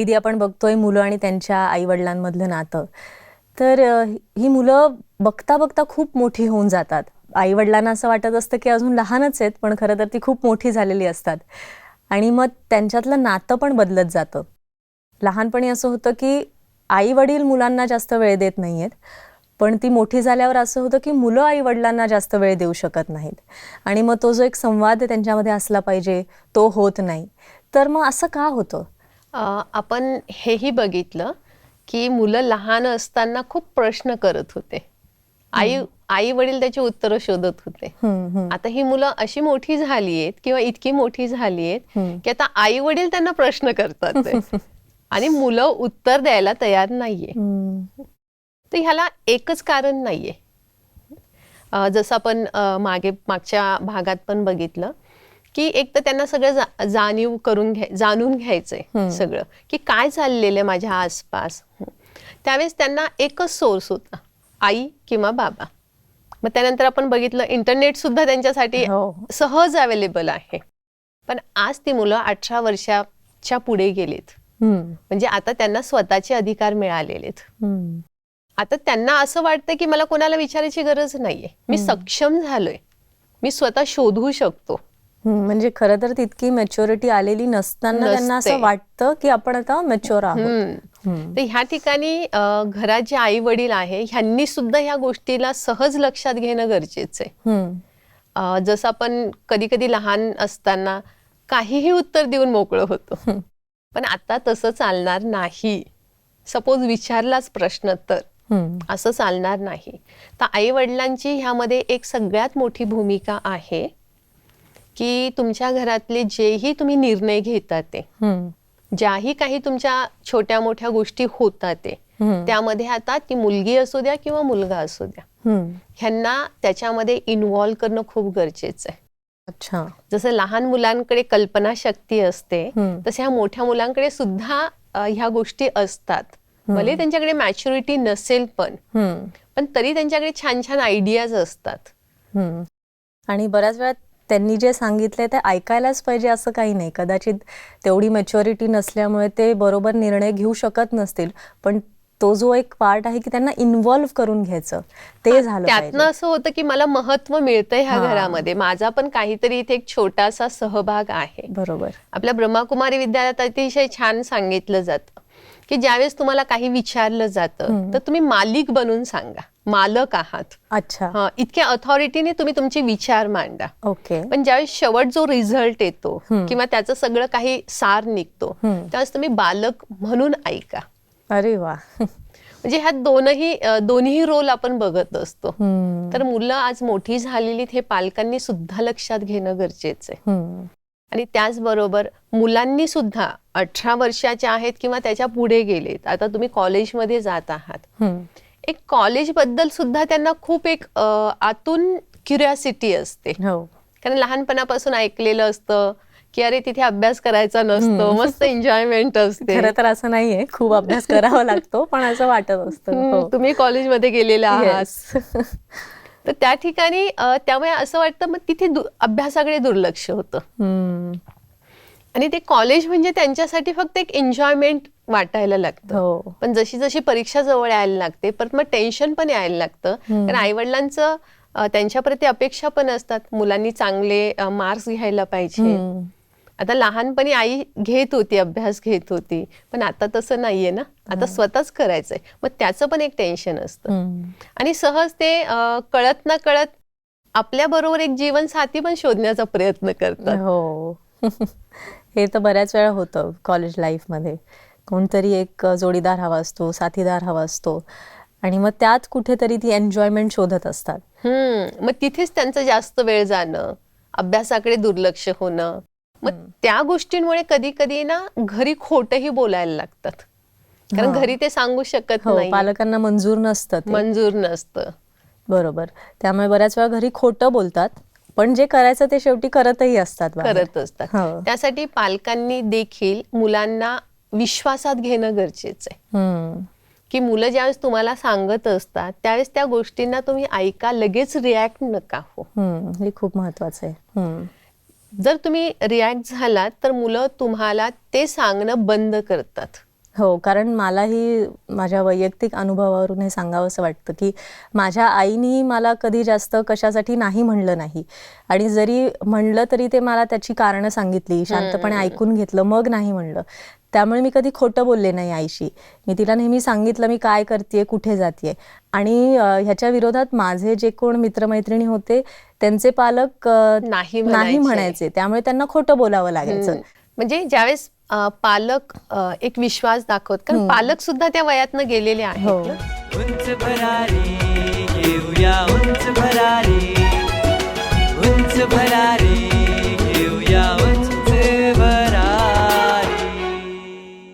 इथे आपण बघतोय मुलं आणि त्यांच्या आईवडिलांमधलं नातं. तर ही मुलं बघता बघता खूप मोठी होऊन जातात. आईवडिलांना असं वाटत असतं की अजून लहानच आहेत पण खरं तर ती खूप मोठी झालेली असतात. आणि मग त्यांच्यातलं नातं पण बदलत जातं. लहानपणी असं होतं की आई वडील मुलांना जास्त वेळ देत नाही आहेत पण ती मोठी झाल्यावर असं होतं की मुलं आई वडिलांना जास्त वेळ देऊ शकत नाहीत. आणि मग तो जो एक संवाद त्यांच्यामध्ये असला पाहिजे तो होत नाही. तर मग असं का होतं? आपण हेही बघितलं की मुलं लहान असताना खूप प्रश्न करत होते आई आई वडील त्याची उत्तरं शोधत होते. आता ही मुलं अशी मोठी झाली आहेत किंवा इतकी मोठी झाली आहेत. की आता आई वडील त्यांना प्रश्न करतात. आणि मुलं उत्तर द्यायला तयार नाहीये. तर ह्याला एकच कारण नाहीये जसं आपण मागे मागच्या भागात पण बघितलं की एक तर त्यांना सगळं जा- जाणीव करून घ्याय जाणून घ्यायचंय. सगळं की काय चाललेलं आहे माझ्या आसपास. त्यावेळेस त्यांना एकच सोर्स होता आई किंवा बाबा मग त्यानंतर आपण बघितलं इंटरनेट सुद्धा त्यांच्यासाठी हो. सहज अवेलेबल आहे पण आज ती मुलं अठरा वर्षाच्या पुढे गेलीत. म्हणजे आता त्यांना स्वतःचे अधिकार मिळालेले. आता त्यांना असं वाटतं की मला कोणाला विचारायची गरज नाहीये मी सक्षम झालोय मी स्वतः शोधू शकतो. म्हणजे खरं तर तितकी मॅच्युरिटी आलेली नसताना त्यांना असं. वाटतं की आपण आता मॅच्युअर आहोत. तर ह्या ठिकाणी जे आई वडील आहे ह्यांनी सुद्धा ह्या गोष्टीला सहज लक्षात घेणं गरजेचं आहे. जसं आपण कधी कधी लहान असताना काहीही उत्तर देऊन मोकळं होतो. पण आता तसं चालणार नाही. सपोज विचारलाच प्रश्न तर. असं चालणार नाही. तर आई वडिलांची ह्यामध्ये एक सगळ्यात मोठी भूमिका आहे. की तुमच्या घरातले जेही तुम्ही निर्णय घेता ते. ज्याही काही तुमच्या छोट्या मोठ्या गोष्टी होतात ते. त्यामध्ये आता ती मुलगी असू द्या किंवा मुलगा असू द्या. ह्यांना त्याच्यामध्ये इन्व्हॉल्व करणं खूप गरजेचं आहे अच्छा जसं लहान मुलांकडे कल्पनाशक्ती असते हम्म. तसे ह्या मोठ्या मुलांकडे सुद्धा ह्या गोष्टी असतात भले त्यांच्याकडे मॅच्युरिटी नसेल पण. पण तरी त्यांच्याकडे छान छान आयडियाज असतात. आणि बऱ्याच वेळा त्यांनी जे सांगितलंय ते ऐकायलाच पाहिजे असं काही नाही. कदाचित तेवढी मॅच्युरिटी नसल्यामुळे ते बरोबर निर्णय घेऊ शकत नसतील. पण तो जो एक पार्ट आहे की त्यांना इन्व्हॉल्व करून घ्यायचं ते झालं त्यातनं असं होतं की मला महत्त्व मिळतंय ह्या. घरामध्ये. माझा पण काहीतरी इथे एक छोटासा सहभाग आहे. बरोबर. आपल्या ब्रह्माकुमारी विद्यालयात अतिशय छान सांगितलं जातं. की ज्यावेळेस तुम्हाला काही विचारलं जातं तर तुम्ही मालिक बनून सांगा. मालक आहात. अच्छा. हा, इतक्या अथॉरिटीने तुम्ही तुमचे विचार मांडा. ओके. पण ज्यावेळेस शेवट जो रिझल्ट येतो. किंवा त्याचं सगळं काही सार निघतो. त्यावेळेस तुम्ही बालक म्हणून ऐका. अरे वा. म्हणजे ह्यात दोनही दोन्ही रोल आपण बघत असतो. तर मुलं आज मोठी झालेली हे पालकांनी सुद्धा लक्षात घेणं गरजेचं आहे. आणि त्याचबरोबर मुलांनी सुद्धा अठरा वर्षाचे आहेत किंवा त्याच्या पुढे गेलेत. आता तुम्ही कॉलेजमध्ये जात आहात. एक कॉलेजबद्दल सुद्धा त्यांना खूप एक आतून क्युरियासिटी असते. हो. कारण लहानपणापासून ऐकलेलं असतं की अरे तिथे अभ्यास करायचा नसतो. मस्त एन्जॉयमेंट असते. खरं तर असं नाहीये. खूप अभ्यास करावा लागतो पण असं वाटत असतं. हो. तुम्ही कॉलेजमध्ये गेलेला आहात. तर त्या ठिकाणी त्यामुळे असं वाटतं मग तिथे अभ्यासाकडे दुर्लक्ष होतं. आणि ते कॉलेज म्हणजे त्यांच्यासाठी फक्त एक एन्जॉयमेंट वाटायला लागतं. हो. पण जशी जशी परीक्षा जवळ यायला लागते परत मग टेन्शन पण यायला लागतं. कारण आईवडिलांचं अ, त्यांच्याप्रती अपेक्षा पण असतात. मुलांनी चांगले मार्क्स घ्यायला पाहिजे. आता लहानपणी आई घेत होती अभ्यास घेत होती पण आता तसं नाहीये ना. आता स्वतःच करायचंय. मग त्याचं पण एक टेन्शन असतं. आणि सहज ते कळत ना कळत आपल्या बरोबर एक जीवनसाथी पण शोधण्याचा प्रयत्न करतात. हो. हे तर बऱ्याच वेळा होतं कॉलेज लाईफमध्ये कोणतरी एक जोडीदार हवा असतो साथीदार हवा असतो. आणि मग त्यात कुठेतरी ती एन्जॉयमेंट शोधत असतात. हम्म. मग तिथेच त्यांचं जास्त वेळ जाणं अभ्यासाकडे दुर्लक्ष होणं मग त्या गोष्टींमुळे कधी कधी ना घरी खोटही बोलायला लागतात कारण. घरी ते सांगू शकत हो नाही पालकांना मंजूर नसतं मंजूर नसतं बरोबर त्यामुळे बऱ्याच वेळा घरी खोटं बोलतात पण जे करायचं ते शेवटी करतही असतात. करत असतात हो. त्यासाठी पालकांनी देखील मुलांना विश्वासात घेणं गरजेचं आहे. की मुलं ज्यावेळेस तुम्हाला सांगत असतात त्यावेळेस त्या गोष्टींना तुम्ही ऐका लगेच रिॲक्ट नका हो. हे खूप महत्वाचं आहे. जर तुम्ही रिॲक्ट झालात तर मुलं तुम्हाला ते सांगणं बंद करतात. हो कारण मलाही माझ्या वैयक्तिक अनुभवावरून हे सांगावंसं वाटतं की माझ्या आईनी मला कधी जास्त कशासाठी नाही म्हणलं नाही. आणि जरी म्हणलं तरी ते मला त्याची कारणं सांगितली शांतपणे ऐकून घेतलं मग नाही म्हणलं. त्यामुळे मी कधी खोटं बोलले नाही आईशी. मी तिला नेहमी सांगितलं मी काय करते कुठे जाते आणि ह्याच्या विरोधात माझे जे कोण मित्रमैत्रिणी होते त्यांचे पालक नाही नाही म्हणायचे. त्यामुळे त्यांना खोटं बोलावं लागायचं. म्हणजे ज्यावेळेस पालक एक विश्वास दाखवत कारण पालक सुद्धा त्या वयातनं गेलेले आहेत